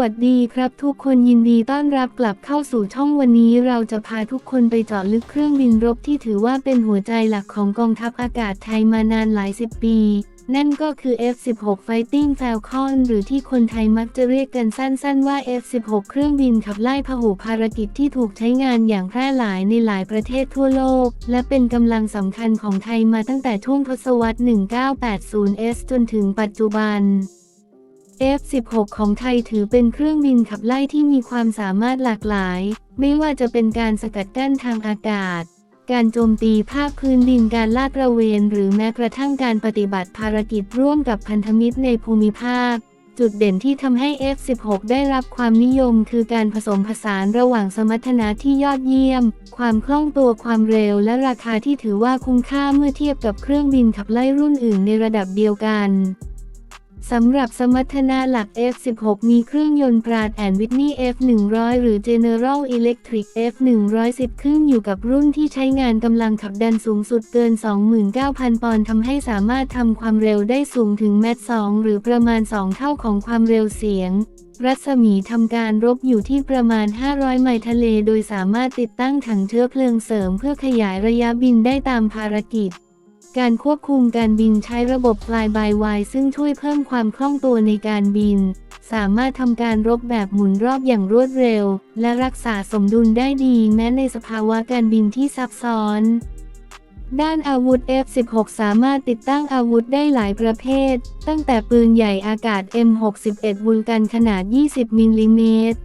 วัสดีครับทุกคนยินดีต้อนรับกลับเข้าสู่ช่องวันนี้เราจะพาทุกคนไปเจาะลึกเครื่องบินรบที่ถือว่าเป็นหัวใจหลักของกองทัพอากาศไทยมานานหลายสิบปี นั่นก็คือ F-16 Fighting Falcon หรือที่คนไทยมักจะเรียกกันสั้นๆว่า F-16 เครื่องบินขับไล่พหุภารกิจที่ถูกใช้งานอย่างแพร่หลายในหลายประเทศทั่วโลก และเป็นกำลังสำคัญของไทยมาตั้งแต่ช่วงทศวรรษ 1980s จนถึงปัจจุบัน F-16 ของไทยถือเป็นเครื่องบินขับไล่ที่มีความสามารถหลากหลาย ไม่ว่าจะเป็นการสกัดกั้นทางอากาศ การโจมตีภาคพื้นดินการลาดระเวน หรือแม้กระทั่งการปฏิบัติภารกิจร่วมกับพันธมิตรในภูมิภาค จุดเด่นที่ทำให้ F-16 ได้รับความนิยม คือการผสมผสานระหว่างสมรรถนะที่ยอดเยี่ยม ความคล่องตัวความเร็ว และราคาที่ถือว่าคุ้มค่าเมื่อเทียบกับเครื่องบินขับไล่รุ่นอื่นในระดับเดียวกัน สำหรับสมรรถนะหลัก F16 มีเครื่องยนต์ปราดแอนวิทนี F100 หรือ General Electric F110 ขึ้นอยู่กับรุ่นที่ใช้งานกำลังขับดันสูงสุดเกิน 29,000 ปอนด์ทำให้สามารถทำความเร็วได้สูงถึงแมต2หรือประมาณ 2 เท่าของความเร็วเสียง รัศมีทำการรบอยู่ที่ประมาณ 500 ไมล์ทะเล โดยสามารถติดตั้งถังเชื้อเพลิงเสริมเพื่อขยายระยะบินได้ตามภารกิจ การควบคุมการบินใช้ระบบ Fly by Wire ซึ่งช่วยเพิ่มความคล่องตัวในการบิน สามารถทำการรบแบบหมุนรอบอย่างรวดเร็ว และรักษาสมดุลได้ดีแม้ในสภาวะการบินที่ซับซ้อน ด้านอาวุธ F16 สามารถติดตั้งอาวุธได้หลายประเภท ตั้งแต่ปืนใหญ่อากาศ M61 วูลกันขนาด 20 มิลลิเมตร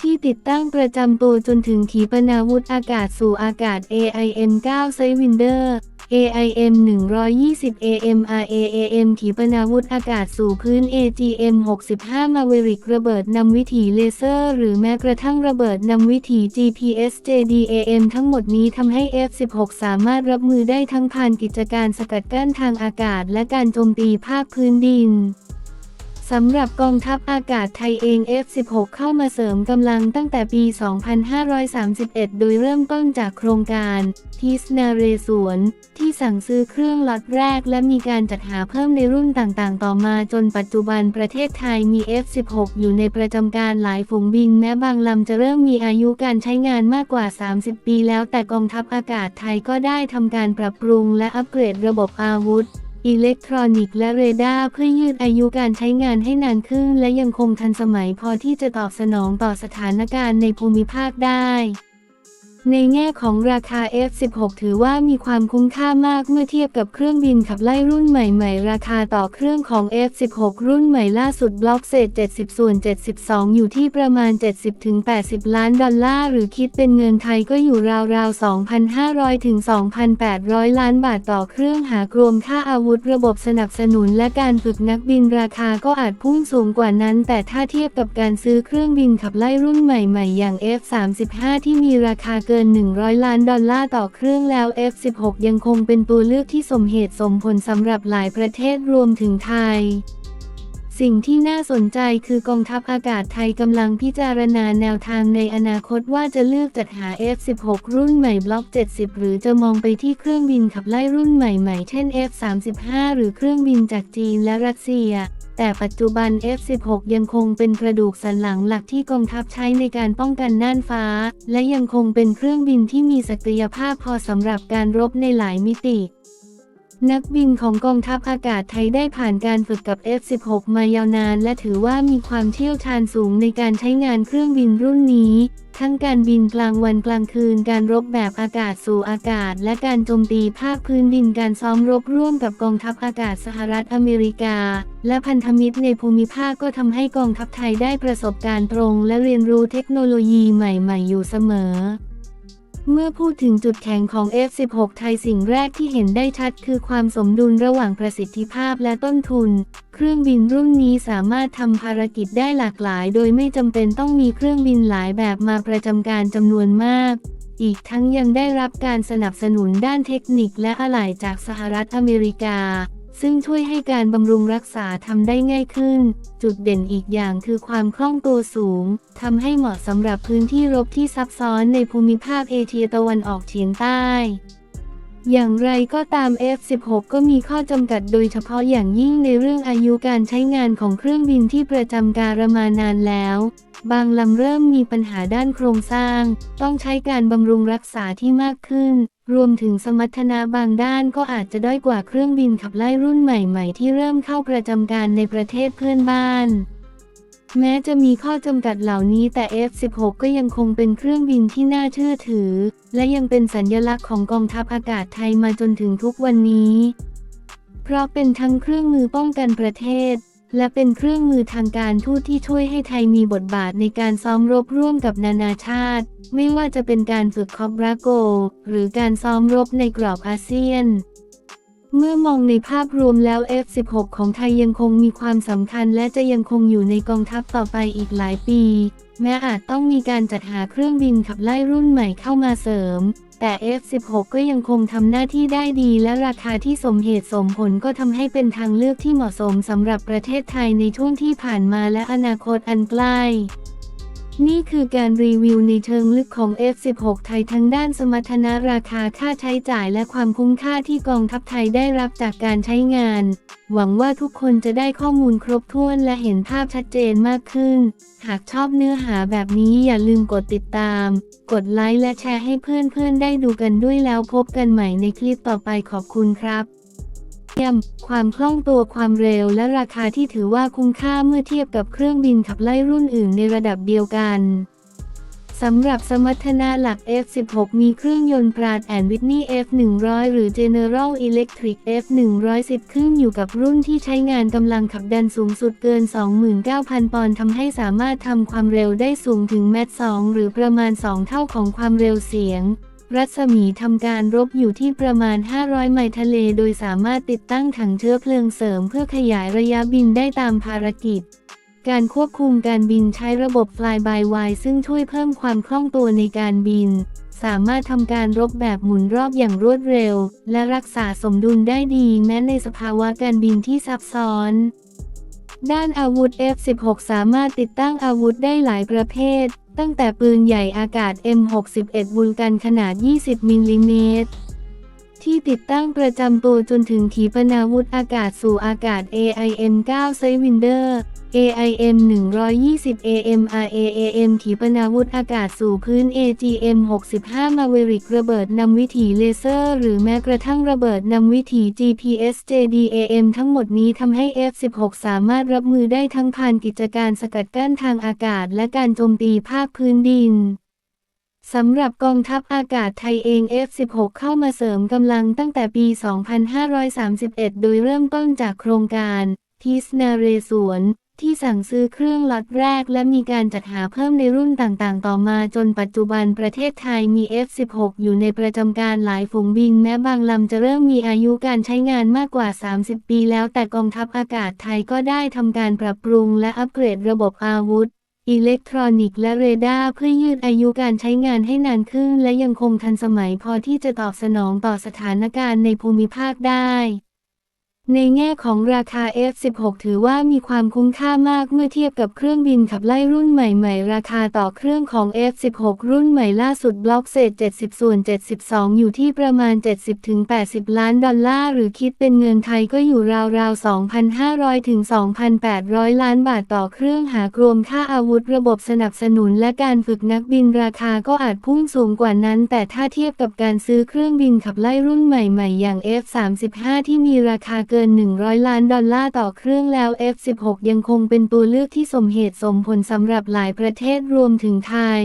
ที่ติดตั้งประจำตัวจนถึงขีปนาวุธอากาศสู่อากาศ AIM-9 ไซวินเดอร์ AIM 120 AMRAAM ขีปนาวุธอากาศสู่พื้น AGM 65 Maverick ระเบิดนำวิถีเลเซอร์ หรือแม้กระทั่งระเบิดนำวิถี GPS JDAM ทั้งหมดนี้ทำให้ F16 สามารถรับมือได้ทั้งผ่านกิจการสกัดกั้นทางอากาศและการโจมตีภาคพื้นดิน สำหรับกองทัพอากาศไทยเอง F16 เข้ามาเสริมกำลังตั้งแต่ปี 2531 โดยเริ่มต้นจากโครงการทิสนาเรสวนที่สั่งซื้อเครื่องล็อตแรก และมีการจัดหาเพิ่มในรุ่นต่างๆ ต่อมาจนปัจจุบันประเทศไทยมี F16 อยู่ในประจำการหลายฝูงบินแม้บางลำจะเริ่มมีอายุการใช้งานมากกว่า 30 ปีแล้วแต่กองทัพอากาศไทยก็ได้ทำการปรับปรุงและอัปเกรดระบบอาวุธ อิเล็กทรอนิกส์และเรดาร์เพื่อยืดอายุการใช้งานให้นานขึ้น และยังคงทันสมัยพอที่จะตอบสนองต่อสถานการณ์ในภูมิภาคได้ ในแง่ของราคา F16 ถือว่ามีความคุ้มค่ามากเมื่อเทียบกับเครื่องบินขับไล่รุ่นใหม่ๆ ราคาต่อเครื่องของ F16 รุ่นใหม่ล่าสุดบล็อกเศษ 70 ส่วน 72 อยู่ที่ประมาณ 70-80 ล้านดอลลาร์หรือคิดเป็นเงินไทยก็อยู่ราวๆ 2,500-2,800 ล้านบาทต่อเครื่องหากรวมค่าอาวุธระบบสนับสนุนและการฝึกนักบินราคาก็อาจพุ่งสูงกว่านั้น แต่ถ้าเทียบกับการซื้อเครื่องบินขับไล่รุ่นใหม่ๆ อย่าง F35 ที่มีราคาเกินน 100 ล้านดอลลาร์ต่อเครื่องแล้ว F16 ยังคงเป็นตัวเลือกที่สมเหตุสมผลสำหรับหลายประเทศรวมถึงไทย สิ่งที่น่าสนใจคือกองทัพอากาศไทยกำลังพิจารณาแนวทางในอนาคตว่าจะเลือกจัดหา F16 รุ่นใหม่บล็อก 70 หรือจะมองไปที่เครื่องบินขับไล่รุ่นใหม่ๆ เช่น F35 หรือเครื่องบินจากจีนและรัสเซีย แต่ปัจจุบัน F16 ยังคงเป็นกระดูกสันหลังหลักที่กองทัพใช้ในการป้องกันน่านฟ้า และยังคงเป็นเครื่องบินที่มีศักยภาพพอสำหรับการรบในหลายมิติ นักบินของกองทัพอากาศไทยได้ผ่านการฝึกกับ F16 มายาวนาน และถือว่ามีความเชี่ยวชาญสูงในการใช้งานเครื่องบินรุ่นนี้ ทั้งการบินกลางวันกลางคืน การรบแบบอากาศสู่อากาศ และการโจมตีภาคพื้นดิน การซ้อมรบร่วมกับกองทัพอากาศสหรัฐอเมริกา และพันธมิตรในภูมิภาคก็ทำให้กองทัพไทยได้ประสบการณ์ตรง และเรียนรู้เทคโนโลยีใหม่ ๆ อยู่เสมอ เมื่อพูดถึงจุดแข็งของ F16 ไทยสิ่งแรกที่เห็นได้ชัดคือความสมดุลระหว่างประสิทธิภาพและต้นทุน เครื่องบินรุ่นนี้สามารถทำภารกิจได้หลากหลาย โดยไม่จำเป็นต้องมีเครื่องบินหลายแบบมาประจำการจำนวนมาก อีกทั้งยังได้รับการสนับสนุนด้านเทคนิคและอะไหล่จากสหรัฐอเมริกา ซึ่งช่วยให้การบำรุงรักษาทำได้ง่ายขึ้น จุดเด่นอีกอย่างคือความคล่องตัวสูง ทำให้เหมาะสำหรับพื้นที่รบที่ซับซ้อนในภูมิภาคเอเชียตะวันออกเฉียงใต้ อย่างไรก็ตาม F16 ก็มีข้อจำกัดโดยเฉพาะอย่างยิ่งในเรื่องอายุการใช้งานของเครื่องบินที่ประจำการมานานแล้ว บางลำเริ่มมีปัญหาด้านโครงสร้าง ต้องใช้การบำรุงรักษาที่มากขึ้น รวมถึงสมรรถนะบางด้านก็อาจจะด้อยกว่าเครื่องบินขับไล่รุ่นใหม่ๆ ที่เริ่มเข้าประจำการในประเทศเพื่อนบ้าน แม้จะมีข้อจำกัดเหล่านี้แต่ F16 ก็ยังคงเป็นเครื่องบินที่น่าเชื่อถือ และยังเป็นสัญญลักษณ์ของกองทัพอากาศไทยมาจนถึงทุกวันนี้ เพราะเป็นทั้งเครื่องมือป้องกันประเทศ และเป็นเครื่องมือทางการทูตที่ช่วยให้ไทยมีบทบาทในการซ้อมรบร่วมกับนานาชาติ ไม่ว่าจะเป็นการฝึกคอบราโก หรือการซ้อมรบในกรอบอาเซียน เมื่อมองในภาพรวมแล้ว F16 ของไทยยังคงมีความสำคัญและจะยังคงอยู่ในกองทัพต่อไปอีกหลายปี แม้อาจต้องมีการจัดหาเครื่องบินขับไล่รุ่นใหม่เข้ามาเสริม แต่ F16 ก็ยังคงทำหน้าที่ได้ดีและราคาที่สมเหตุสมผลก็ทำให้เป็นทางเลือกที่เหมาะสมสำหรับประเทศไทยในช่วงที่ผ่านมาและอนาคตอันใกล้ นี่คือการรีวิวในเชิงลึกของ F16 ไทยทั้งด้านสมรรถนะราคาค่าใช้จ่ายและความคุ้มค่าที่กองทัพไทยได้รับจากการใช้งาน หวังว่าทุกคนจะได้ข้อมูลครบถ้วนและเห็นภาพชัดเจนมากขึ้น หากชอบเนื้อหาแบบนี้อย่าลืมกดติดตาม กดไลค์และแชร์ให้เพื่อนๆได้ดูกันด้วยแล้วพบกันใหม่ในคลิปต่อไปขอบคุณครับ ยม ความคล่องตัวความเร็วและราคาที่ถือว่าคุ้มค่าเมื่อเทียบกับเครื่องบินขับไล่รุ่นอื่นในระดับเดียวกันสำหรับสมรรถนะหลัก F16 มีเครื่องยนต์ปราดแอนวิทนี F100 หรือ General Electric F110 ขึ้นอยู่กับรุ่นที่ใช้งานกำลังขับดันสูงสุดเกิน 29,000 ปอนด์ทำให้สามารถทำความเร็วได้สูงถึงแมต2หรือประมาณ 2 เท่าของความเร็วเสียง รัศมีทำการรบอยู่ที่ประมาณ 500 ไมล์ทะเล โดยสามารถติดตั้งถังเชื้อเพลิงเสริมเพื่อขยายระยะบินได้ตามภารกิจ การควบคุมการบินใช้ระบบ Fly by Wire ซึ่งช่วยเพิ่มความคล่องตัวในการบิน สามารถทำการรบแบบหมุนรอบอย่างรวดเร็ว และรักษาสมดุลได้ดีแม้ในสภาวะการบินที่ซับซ้อนด้านอาวุธ F16 สามารถติดตั้งอาวุธได้หลายประเภท ตั้งแต่ปืนใหญ่อากาศ M61 วูลกันขนาด 20 มิลลิเมตร ที่ติดตั้งประจำตัวจนถึงขีปนาวุธอากาศสู่อากาศ AIM-9 ไซวินเดอร์ AIM 120 AMRAAM ขีปนาวุธอากาศสู่พื้น AGM 65 Maverick ระเบิดนำวิถีเลเซอร์ หรือแม้กระทั่งระเบิดนำวิถี GPS JDAM ทั้งหมดนี้ทำให้ F16 สามารถรับมือได้ทั้งผ่านกิจการสกัดกั้นทางอากาศและการโจมตีภาคพื้นดิน สำหรับกองทัพอากาศไทยเอง F16 เข้ามาเสริมกำลังตั้งแต่ปี 2531 โดยเริ่มต้นจากโครงการทิสนาเรสวนที่สั่งซื้อเครื่องล็อตแรก และมีการจัดหาเพิ่มในรุ่นต่างๆ ต่อมาจนปัจจุบันประเทศไทยมี F16 อยู่ในประจำการหลายฝูงบินแม้บางลำจะเริ่มมีอายุการใช้งานมากกว่า 30 ปีแล้วแต่กองทัพอากาศไทยก็ได้ทำการปรับปรุงและอัปเกรดระบบอาวุธ อิเล็กทรอนิกส์และเรดาร์เพื่อยืดอายุการใช้งานให้นานขึ้น และยังคงทันสมัยพอที่จะตอบสนองต่อสถานการณ์ในภูมิภาคได้ ในแง่ของราคา F16 ถือว่ามีความคุ้มค่ามากเมื่อเทียบกับเครื่องบินขับไล่รุ่นใหม่ๆ ราคาต่อเครื่องของ F16 รุ่นใหม่ล่าสุดบล็อกเศษ 70 ส่วน 72 อยู่ที่ประมาณ 70-80 ล้านดอลลาร์หรือคิดเป็นเงินไทยก็อยู่ราวๆ 2,500 ถึง 2,800 ล้านบาทต่อเครื่องหากรวมค่าอาวุธระบบสนับสนุนและการฝึกนักบินราคาก็อาจพุ่งสูงกว่านั้น แต่ถ้าเทียบกับการซื้อเครื่องบินขับไล่รุ่นใหม่ๆ อย่าง F35 ที่มีราคาเกินกิน 100 ล้านดอลลาร์ต่อเครื่องแล้ว F16 ยังคงเป็นตัวเลือกที่สมเหตุสมผลสำหรับหลายประเทศรวมถึงไทย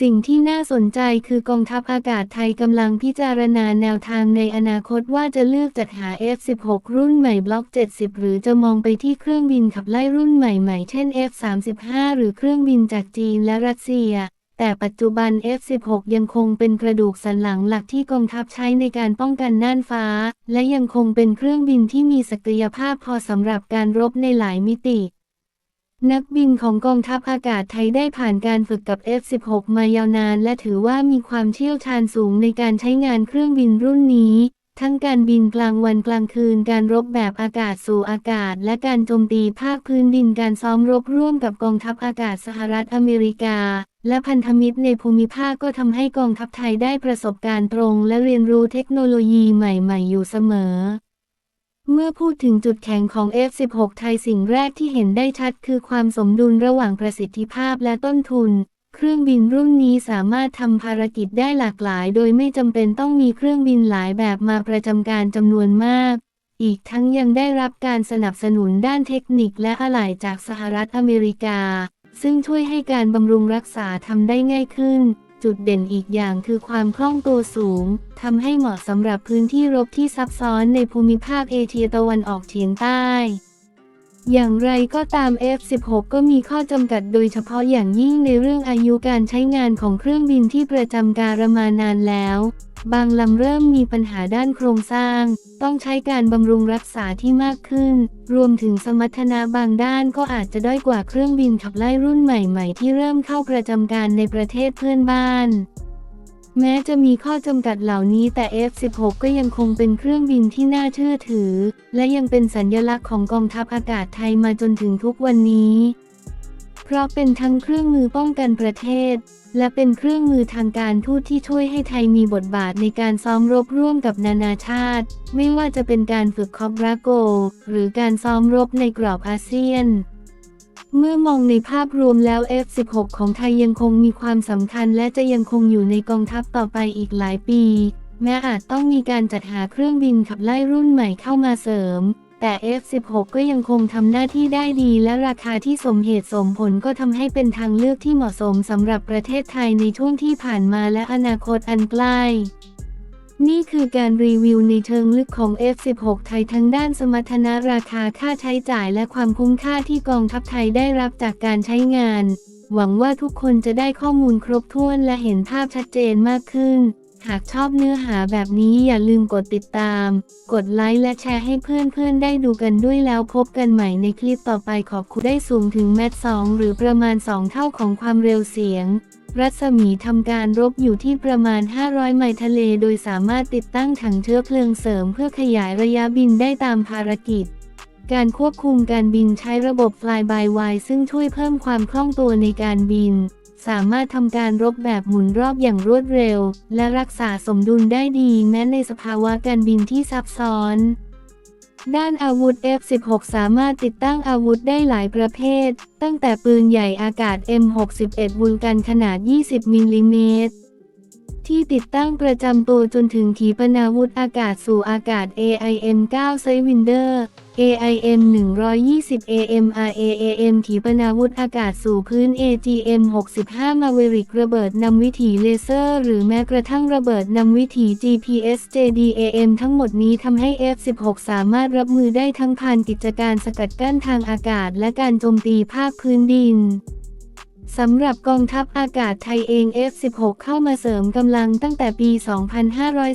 สิ่งที่น่าสนใจคือกองทัพอากาศไทยกำลังพิจารณาแนวทางในอนาคตว่าจะเลือกจัดหา F16 รุ่นใหม่บล็อก 70 หรือจะมองไปที่เครื่องบินขับไล่รุ่นใหม่ๆ เช่น F35 หรือเครื่องบินจากจีนและรัสเซีย แต่ปัจจุบัน F16 ยังคงเป็นกระดูกสันหลังหลักที่กองทัพใช้ในการป้องกันน่านฟ้า และยังคงเป็นเครื่องบินที่มีศักยภาพพอสำหรับการรบในหลายมิติ นักบินของกองทัพอากาศไทยได้ผ่านการฝึกกับ F16 มายาวนาน และถือว่ามีความเชี่ยวชาญสูงในการใช้งานเครื่องบินรุ่นนี้ ทั้งการบินกลางวันกลางคืน การรบแบบอากาศสู่อากาศ และการโจมตีภาคพื้นดิน การซ้อมรบร่วมกับกองทัพอากาศสหรัฐอเมริกา และพันธมิตรในภูมิภาคก็ทำให้กองทัพไทยได้ประสบการณ์ตรง และเรียนรู้เทคโนโลยีใหม่ๆ อยู่เสมอ เมื่อพูดถึงจุดแข็งของ F16 ไทยสิ่งแรกที่เห็นได้ชัดคือความสมดุลระหว่างประสิทธิภาพและต้นทุน เครื่องบินรุ่นนี้สามารถทำภารกิจได้หลากหลาย โดยไม่จำเป็นต้องมีเครื่องบินหลายแบบมาประจำการจำนวนมาก อีกทั้งยังได้รับการสนับสนุนด้านเทคนิคและอะไหล่จากสหรัฐอเมริกา ซึ่งช่วยให้การบำรุงรักษาทำได้ง่ายขึ้น จุดเด่นอีกอย่างคือความคล่องตัวสูงทำให้เหมาะสำหรับพื้นที่รบที่ซับซ้อนในภูมิภาคเอเชียตะวันออกเฉียงใต้ อย่างไรก็ตาม F16 ก็มีข้อจำกัดโดยเฉพาะอย่างยิ่งในเรื่องอายุการใช้งานของเครื่องบินที่ประจำการมานานแล้ว บางลำเริ่มมีปัญหาด้านโครงสร้าง ต้องใช้การบำรุงรักษาที่มากขึ้น รวมถึงสมรรถนะบางด้านก็อาจจะด้อยกว่าเครื่องบินขับไล่รุ่นใหม่ ๆ ที่เริ่มเข้าประจำการในประเทศเพื่อนบ้าน แม้จะมีข้อจำกัดเหล่านี้แต่ F16 ก็ยังคงเป็นเครื่องบินที่น่าเชื่อถือ และยังเป็นสัญลักษณ์ของกองทัพอากาศไทยมาจนถึงทุกวันนี้ เพราะเป็นทั้งเครื่องมือป้องกันประเทศ และเป็นเครื่องมือทางการทูตที่ช่วยให้ไทยมีบทบาทในการซ้อมรบร่วมกับนานาชาติ ไม่ว่าจะเป็นการฝึกคอบราโก หรือการซ้อมรบในกรอบอาเซียน เมื่อมองในภาพรวมแล้ว F16 ของไทยยังคงมีความสำคัญและจะยังคงอยู่ในกองทัพต่อไปอีกหลายปี แม้อาจต้องมีการจัดหาเครื่องบินขับไล่รุ่นใหม่เข้ามาเสริม แต่ F16 ก็ยังคงทำหน้าที่ได้ดีและราคาที่สมเหตุสมผลก็ทำให้เป็นทางเลือกที่เหมาะสมสำหรับประเทศไทยในช่วงที่ผ่านมาและอนาคตอันใกล้ นี่คือการรีวิวในเชิงลึกของ F16 ไทยทั้งด้านสมรรถนะราคาค่าใช้จ่ายและความคุ้มค่าที่กองทัพไทยได้รับจากการใช้งาน หวังว่าทุกคนจะได้ข้อมูลครบถ้วนและเห็นภาพชัดเจนมากขึ้น หากชอบเนื้อหาแบบนี้อย่าลืมกดติดตาม กดไลค์และแชร์ให้เพื่อนๆได้ดูกันด้วยแล้วพบกันใหม่ในคลิปต่อไปขอบคุณได้สูงถึงแมตสองหรือประมาณ 2 เท่าของความเร็วเสียง รัศมีทำการรบอยู่ที่ประมาณ 500 ไมล์ทะเล โดยสามารถติดตั้งถังเชื้อเพลิงเสริมเพื่อขยายระยะบินได้ตามภารกิจการควบคุมการบินใช้ระบบ Fly by Wire ซึ่งช่วยเพิ่มความคล่องตัวในการบิน สามารถทำการรบแบบหมุนรอบอย่างรวดเร็ว และรักษาสมดุลได้ดีแม้ในสภาวะการบินที่ซับซ้อน ด้านอาวุธ F16 สามารถติดตั้งอาวุธได้หลายประเภท ตั้งแต่ปืนใหญ่อากาศ M61 วูลกันขนาด 20 มิลลิเมตรที่ติดตั้งประจำตัวจนถึงขีปนาวุธอากาศสู่อากาศ AIM-9 ไซวินเดอร์ AIM 120 AMRAAM ขีปนาวุธอากาศสู่พื้น AGM 65 มาเวริกระเบิดนำวิถีเลเซอร์ หรือแม้กระทั่งระเบิดนำวิถี GPS JDAM ทั้งหมดนี้ทำให้ F16 สามารถรับมือได้ทั้งผ่านกิจการสกัดกั้นทางอากาศและการโจมตีภาคพื้นดิน สำหรับกองทัพอากาศไทยเอง F16 เข้ามาเสริมกำลังตั้งแต่ปี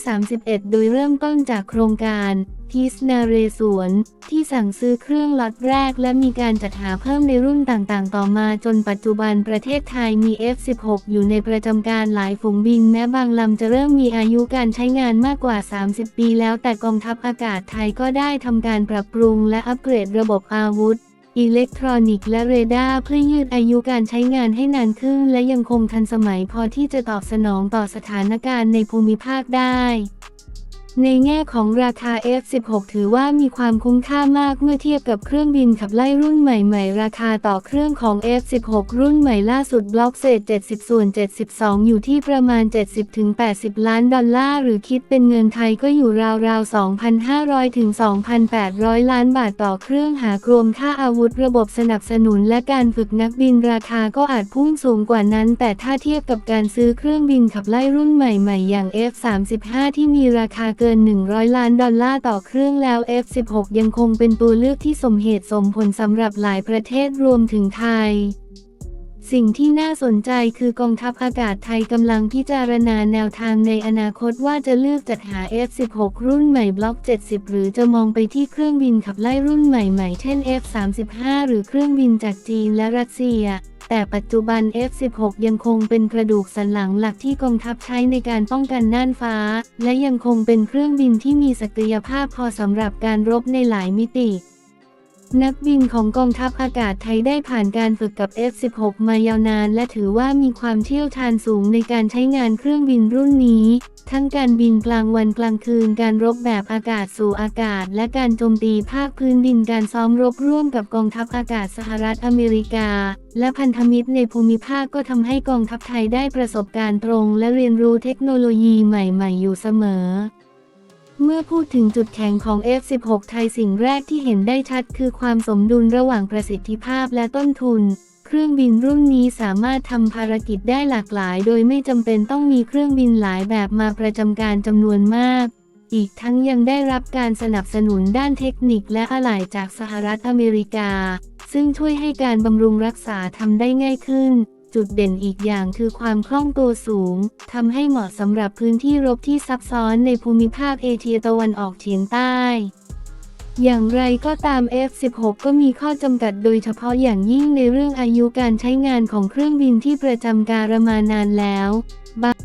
2531 โดยเริ่มต้นจากโครงการทิสนาเรสวนที่สั่งซื้อเครื่องล็อตแรก และมีการจัดหาเพิ่มในรุ่นต่างๆ ต่อมาจนปัจจุบันประเทศไทยมี F16 อยู่ในประจำการหลายฝูงบินแม้บางลำจะเริ่มมีอายุการใช้งานมากกว่า 30 ปีแล้วแต่กองทัพอากาศไทยก็ได้ทำการปรับปรุงและอัปเกรดระบบอาวุธ อิเล็กทรอนิกส์และเรดาร์เพื่อยืดอายุการใช้งานให้นานขึ้น และยังคงทันสมัยพอที่จะตอบสนองต่อสถานการณ์ในภูมิภาคได้ ในแง่ของราคา F16 ถือว่ามีความคุ้มค่ามากเมื่อเทียบกับเครื่องบินขับไล่รุ่นใหม่ๆ ราคาต่อเครื่องของ F16 รุ่นใหม่ล่าสุดบล็อกเศษ 70 ส่วน 72 อยู่ที่ประมาณ 70-80 ล้านดอลลาร์หรือคิดเป็นเงินไทยก็อยู่ราวๆ 2,500-2,800 ล้านบาทต่อเครื่องหากรวมค่าอาวุธระบบสนับสนุนและการฝึกนักบินราคาก็อาจพุ่งสูงกว่านั้น แต่ถ้าเทียบกับการซื้อเครื่องบินขับไล่รุ่นใหม่ๆ อย่าง F35 ที่มีราคาเกิน 100 ล้านดอลลาร์ต่อเครื่องแล้ว F16 ยังคงเป็นตัวเลือกที่สมเหตุสมผลสำหรับหลายประเทศรวมถึงไทยสิ่งที่น่าสนใจคือกองทัพอากาศไทยกำลังพิจารณาแนวทางในอนาคตว่าจะเลือกจัดหา F16 รุ่นใหม่บล็อก 70 หรือจะมองไปที่เครื่องบินขับไล่รุ่นใหม่ๆ เช่น F35 หรือเครื่องบินจากจีนและรัสเซีย แต่ปัจจุบัน F-16 ยังคงเป็นกระดูกสันหลังหลักที่กองทัพใช้ในการป้องกันน่านฟ้า และยังคงเป็นเครื่องบินที่มีศักยภาพพอสำหรับการรบในหลายมิตินักบินของกองทัพอากาศไทยได้ผ่านการฝึกกับ F-16 มายาวนาน และถือว่ามีความเชี่ยวชาญสูงในการใช้งานเครื่องบินรุ่นนี้ ทั้งการบินกลางวันกลางคืน การรบแบบอากาศสู่อากาศ และการโจมตีภาคพื้นดิน การซ้อมรบร่วมกับกองทัพอากาศสหรัฐอเมริกา และพันธมิตรในภูมิภาคก็ทำให้กองทัพไทยได้ประสบการณ์ตรง และเรียนรู้เทคโนโลยีใหม่ ๆ อยู่เสมอเมื่อพูดถึงจุดแข็งของ F16 ไทยสิ่งแรกที่เห็นได้ชัดคือความสมดุลระหว่างประสิทธิภาพและต้นทุน เครื่องบินรุ่นนี้สามารถทำภารกิจได้หลากหลาย โดยไม่จำเป็นต้องมีเครื่องบินหลายแบบมาประจำการจำนวนมาก อีกทั้งยังได้รับการสนับสนุนด้านเทคนิคและอะไหล่จากสหรัฐอเมริกา ซึ่งช่วยให้การบำรุงรักษาทำได้ง่ายขึ้น จุดเด่นอีกอย่างคือความคล่องตัวสูงทำให้เหมาะสำหรับพื้นที่รบที่ซับซ้อนในภูมิภาคเอเชียตะวันออกเฉียงใต้ อย่างไรก็ตาม F16 ก็มีข้อจำกัดโดยเฉพาะอย่างยิ่งในเรื่องอายุการใช้งานของเครื่องบินที่ประจำการมานานแล้วบาง